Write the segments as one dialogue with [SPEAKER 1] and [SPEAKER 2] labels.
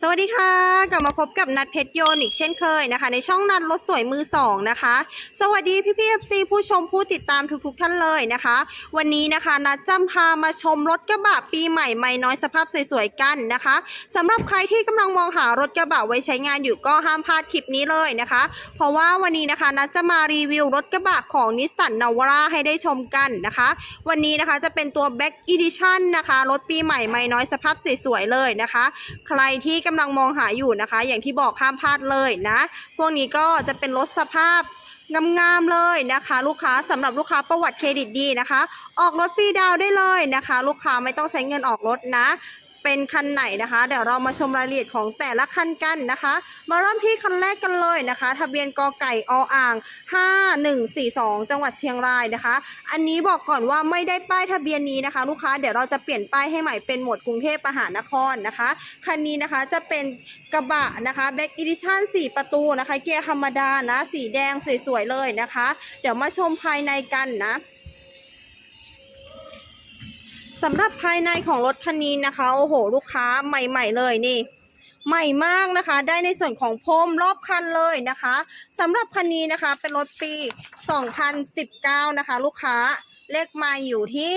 [SPEAKER 1] สวัสดีค่ะ กลับมาพบกับนัดเพชรโยนอีกเช่นเคยนะคะ ในช่องนัดรถสวยมือสองนะคะ สวัสดีพี่พี่เอฟซีผู้ชมผู้ติดตามทุกๆท่านเลยนะคะ วันนี้นะคะนัดจำพามาชมรถกระบะปีใหม่ไม่น้อยสภาพสวยๆกันนะคะสำหรับใครที่กำลังมองหารถกระบะไว้ใช้งานอยู่ก็ห้ามพลาดคลิปนี้เลยนะคะ เพราะว่าวันนี้นะคะนัดจะมารีวิวรถกระบะของนิสสันนาวาร่าให้ได้ชมกันนะคะ วันนี้นะคะจะเป็นตัว Back Edition นะคะรถปีใหม่ไม่น้อยสภาพสวยๆเลยนะคะ ใครที่กำลังมองหาอยู่นะคะ อย่างที่บอกห้ามพลาดเลยนะ พวกนี้ก็จะเป็นรถสภาพงามๆเลยนะคะ ลูกค้าสำหรับลูกค้าประวัติเครดิตดีนะคะ ออกรถฟรีดาวได้เลยนะคะ ลูกค้าไม่ต้องใช้เงินออกรถนะ เป็นคันไหนนะคะ เดี๋ยวเรามาชมรายละเอียดของแต่ละคันกันนะคะ มาเริ่มที่คันแรกกันเลยนะคะ ทะเบียนกอไก่ออ่าง 5142 จังหวัดเชียงรายนะคะ อันนี้บอกก่อนว่าไม่ได้ป้ายทะเบียนนี้นะคะ ลูกค้าเดี๋ยวเราจะเปลี่ยนป้ายให้ใหม่เป็นหมวดกรุงเทพมหานครนะคะคันนี้นะคะจะเป็นกระบะนะคะ Back Edition 4ประตูนะคะ เกียร์ธรรมดานะ สีแดงสวยๆเลยนะคะ เดี๋ยวมาชมภายในกันนะ สำหรับภายในของรถคันนี้นะคะ โอ้โห ลูกค้าใหม่ ๆ เลยนี่ ใหม่มากนะคะ ได้ในส่วนของพรมรอบคันเลยนะคะสำหรับคันนี้นะคะเป็นรถปี 2019 นะคะ ลูกค้าเลขมาอยู่ที่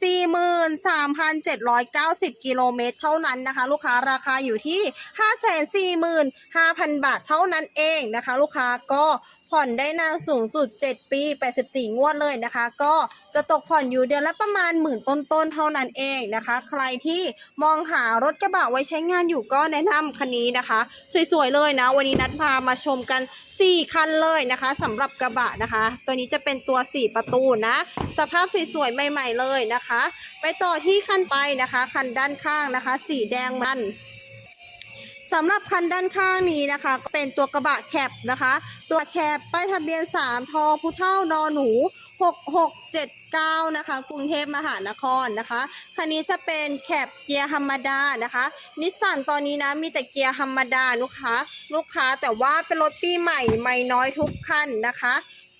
[SPEAKER 1] 43,790 กิโลเมตรเท่านั้นนะคะ ลูกค้าราคาอยู่ที่ 545,000 บาทเท่านั้นเองนะคะ ลูกค้าก็ผ่อนได้นานสูงสุด 7 ปี 84 งวดเลยนะคะ ก็จะตกผ่อนอยู่เดือนละประมาณหมื่นต้นๆ เท่านั้นเองนะคะ ใครที่มองหารถกระบะไว้ใช้งานอยู่ก็แนะนำคันนี้นะคะ สวยๆ เลยนะ วันนี้นัดพามาชมกัน 4 คันเลยนะคะสำหรับกระบะนะคะ ตัวนี้จะเป็นตัว 4 ประตูนะ สภาพสวยๆ ใหม่ ๆ เลยนะคะไปต่อที่คันไปนะคะ คันด้านข้างนะคะ สีแดงมันสำหรับคันด้านข้างนี้นะคะก็เป็นตัวกระบะแคปนะคะ ตัวแคปป้ายทะเบียน 3 ทอพุเท่านอหนู 6679 นะคะ กรุงเทพมหานครนะคะ คันนี้จะเป็นแคปเกียร์ธรรมดานะคะ นิสสันตอนนี้นะมีแต่เกียร์ธรรมดาลูกค้าลูกค้าแต่ว่าเป็นรถปีใหม่ไม่น้อยทุกคันนะคะ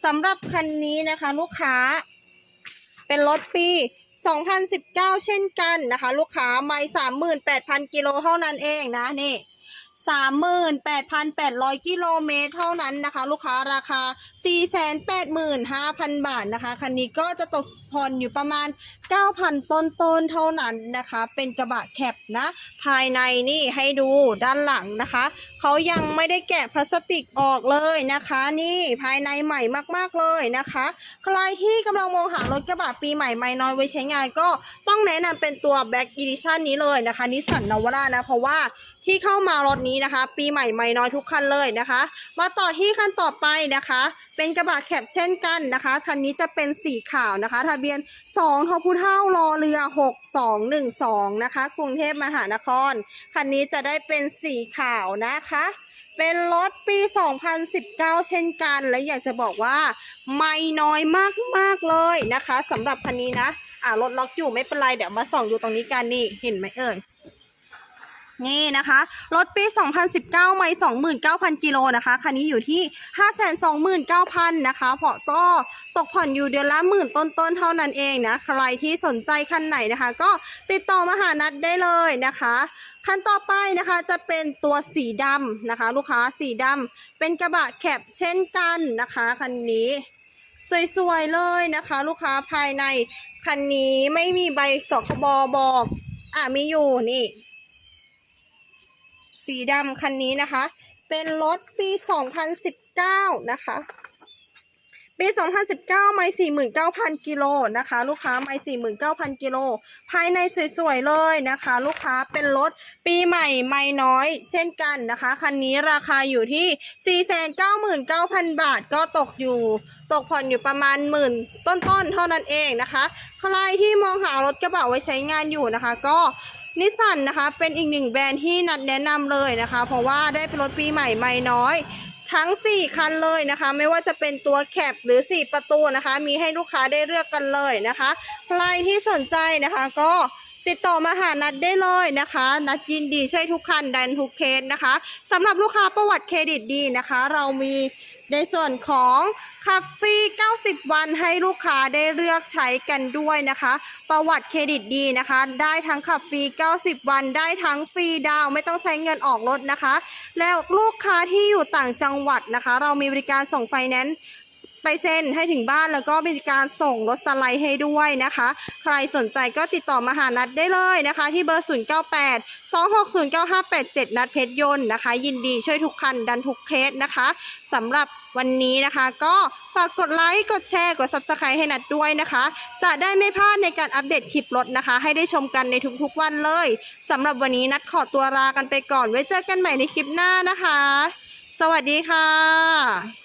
[SPEAKER 1] สำหรับคันนี้นะคะลูกค้า เป็นรถปี 2019 เช่นกันนะคะ ลูกค้าไม่38,000 กิโลเท่านั้นเองนะนี่ 38,800 กิโลเมตรเท่านั้นนะคะ ลูกค้าราคา 485,000 บาทนะคะ คันนี้ก็จะตกผ่อนอยู่ประมาณ 9,000 ต้นๆเท่านั้นนะคะ เป็นกระบะแคปนะ ภายในนี่ให้ดูด้านหลังนะคะ เขายังไม่ได้แกะพลาสติกออกเลยนะคะ นี่ภายในใหม่มากๆเลยนะคะ ใครที่กำลังมองหารถกระบะปีใหม่ไม่น้อยไว้ใช้งานก็ต้องแนะนำเป็นตัว Back Edition นี้เลยนะคะนิสสันนาวาร่านะ เพราะว่า ที่เข้ามารถนี้นะคะ ปีใหม่ไม่น้อยทุกคันเลยนะคะ มาต่อที่คันต่อไปนะคะ เป็นกระบะแคปเช่นกันนะคะคันนี้จะเป็นสีขาวนะคะ ทะเบียน2ทอพูเท่ารอเรือ 6212 นะคะ กรุงเทพมหานคร คันนี้จะได้เป็นสีขาวนะคะเป็นรถปี 2019 เช่นกัน และอยากจะบอกว่า ไม่น้อยมาก ๆ เลยนะคะสำหรับคันนี้นะ อ่ารถล็อกอยู่ไม่เป็นไร เดี๋ยวมาส่องดูตรงนี้กันนี่ เห็นไหมเอ่ย นี่นะคะ รถปี 2019 ไม่ 29,000 กิโลนะคะ คันนี้อยู่ที่ 529,000 นะคะเพราะก็ตกผ่อนอยู่เดือนละหมื่นต้นๆ เท่านั้นเองนะ ใครที่สนใจคันไหนนะคะ ก็ติดต่อมาหานัดได้เลยนะคะคันต่อไปนะคะจะเป็นตัวสีดำนะคะ ลูกค้าสีดำเป็นกระบะแคปเช่นกันนะคะคันนี้ สวยๆเลยนะคะ ลูกค้าภายในคันนี้ไม่มีใบสคบบอกอะมีอยู่นี่ สีดำคันนี้นะคะ เป็นรถปี 2019 นะคะ ปี 2019 ไม่ 49,000 กิโลนะคะ ลูกค้าไม่ 49,000 กิโล ภายในสวยๆ เลยนะคะ ลูกค้าเป็นรถปีใหม่ไม่น้อย เช่นกันนะคะ คันนี้ราคาอยู่ที่ 499,000 บาทก็ตกอยู่ตกผ่อนอยู่ประมาณหมื่นต้นๆ เท่านั้นเองนะคะ ใครที่มองหารถกระบะไว้ใช้งานอยู่นะคะ ก็ นิสสันนะคะเป็นอีกหนึ่งแบรนด์ที่นัดแนะนำเลยนะคะ เพราะว่าได้เป็นรถปีใหม่ไม่น้อยทั้ง 4 คันเลยนะคะ ไม่ว่าจะเป็นตัวแคปหรือ 4 ประตูนะคะ มีให้ลูกค้าได้เลือกกันเลยนะคะ ใครที่สนใจนะคะก็ ติดต่อมาหานัดได้เลยนะคะ นัดยินดีช่วยทุกคันดันทุกเคสนะคะสำหรับลูกค้าประวัติเครดิตดีนะคะ เรามีในส่วนของคับฟรี90 วันให้ลูกค้าได้เลือกใช้กันด้วยนะคะ ประวัติเครดิตดีนะคะ ได้ทั้งขับฟรี90 วัน ได้ทั้งฟรีดาวไม่ต้องใช้เงินออกรถนะคะ แล้วลูกค้าที่อยู่ต่างจังหวัดนะคะ เรามีบริการส่งไฟแนนซ์ ไปเซ็นให้ถึงบ้านแล้วก็มีการส่งรถสไลด์ให้ด้วยนะคะ ใครสนใจก็ติดต่อมาหานัดได้เลยนะคะ ที่เบอร์ 098 260 9587 นัดเพชรยนต์นะคะ ยินดีช่วยทุกคันดันทุกเคสนะคะสำหรับวันนี้นะคะ ก็ฝากกดไลค์กดแชร์กด Subscribe ให้นัดด้วยนะคะ จะได้ไม่พลาดในการอัปเดตคลิปรถนะคะ ให้ได้ชมกันในทุกๆวันเลยสำหรับวันนี้นัดขอตัวลากันไปก่อน ไว้เจอกันใหม่ในคลิปหน้านะคะ สวัสดีค่ะ